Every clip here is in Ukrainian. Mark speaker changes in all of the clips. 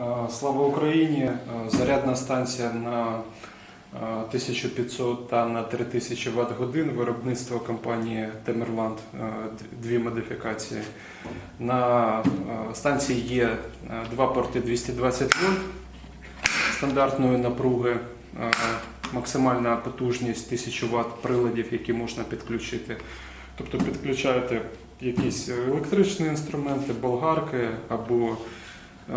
Speaker 1: Е, Слава Україні! Е, Зарядна станція на е, 1500 та на 3000 Вт годин виробництво компанії Темерланд. е, Дві модифікації. На е, станції є е, два порти 220 вольт стандартної напруги. е, Максимальна потужність 1000 Вт приладів, які можна підключити. Тобто підключаєте якісь електричні інструменти, болгарки або е,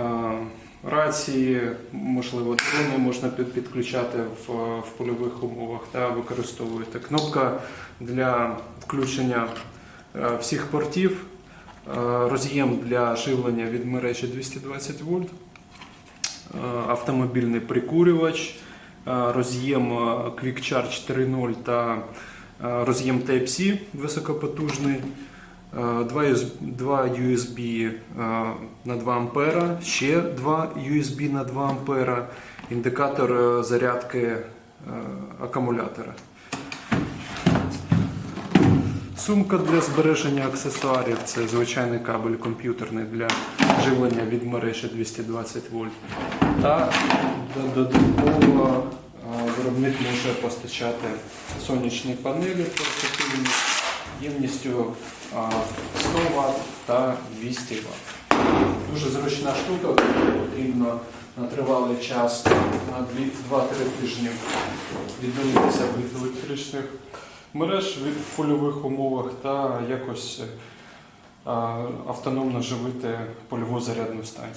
Speaker 1: рації, можливо, дрони можна підключати в, в польових умовах та використовуєте. Кнопка для включення е, всіх портів, е, роз'єм для живлення від мережі 220 вольт, е, автомобільний прикурювач, роз'єм Quick Charge 3.0 та роз'єм Type-C високопотужний. Е, Два USB, е, на 2 ампера, ще два USB на 2 ампера, індикатор е, зарядки е, акумулятора. Сумка для збереження аксесуарів це звичайний кабель комп'ютерний для живлення від мережі 220 вольт. Та додатково е, виробник може постачати сонячні панелі ємністю 100 Вт та 200 Вт. Дуже зручна штука, потрібно на тривалий час, на 2-3 тижні віддалитися від електричних мереж від польових умовах та якось автономно живити польову зарядну станцію.